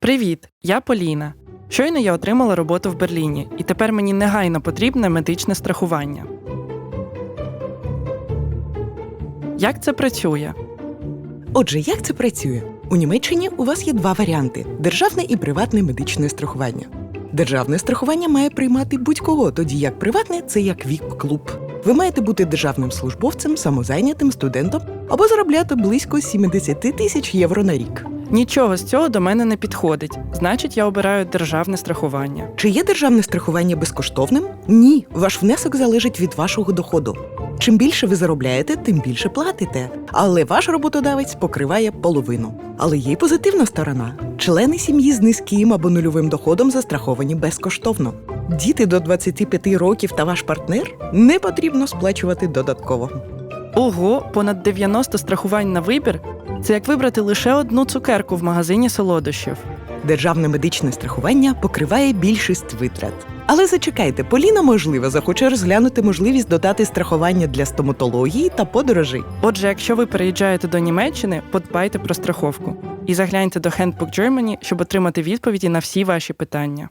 Привіт, я Поліна. Щойно я отримала роботу в Берліні, і тепер мені негайно потрібне медичне страхування. Як це працює? Отже, як це працює? У Німеччині у вас є два варіанти: державне і приватне медичне страхування. Державне страхування має приймати будь-кого, тоді як приватне це як віп-клуб. Ви маєте бути державним службовцем, самозайнятим студентом або заробляти близько 70 тисяч євро на рік. Нічого з цього до мене не підходить. Значить, я обираю державне страхування. Чи є державне страхування безкоштовним? Ні, ваш внесок залежить від вашого доходу. Чим більше ви заробляєте, тим більше платите. Але ваш роботодавець покриває половину. Але є й позитивна сторона: члени сім'ї з низьким або нульовим доходом застраховані безкоштовно. Діти до 25 років та ваш партнер не потрібно сплачувати додатково. Ого, понад 90 страхувань на вибір. Це як вибрати лише одну цукерку в магазині солодощів. Державне медичне страхування покриває більшість витрат. Але зачекайте, Поліна, можливо, захоче розглянути можливість додати страхування для стоматології та подорожей. Отже, якщо ви переїжджаєте до Німеччини, подбайте про страховку і загляньте до Handbook Germany, щоб отримати відповіді на всі ваші питання.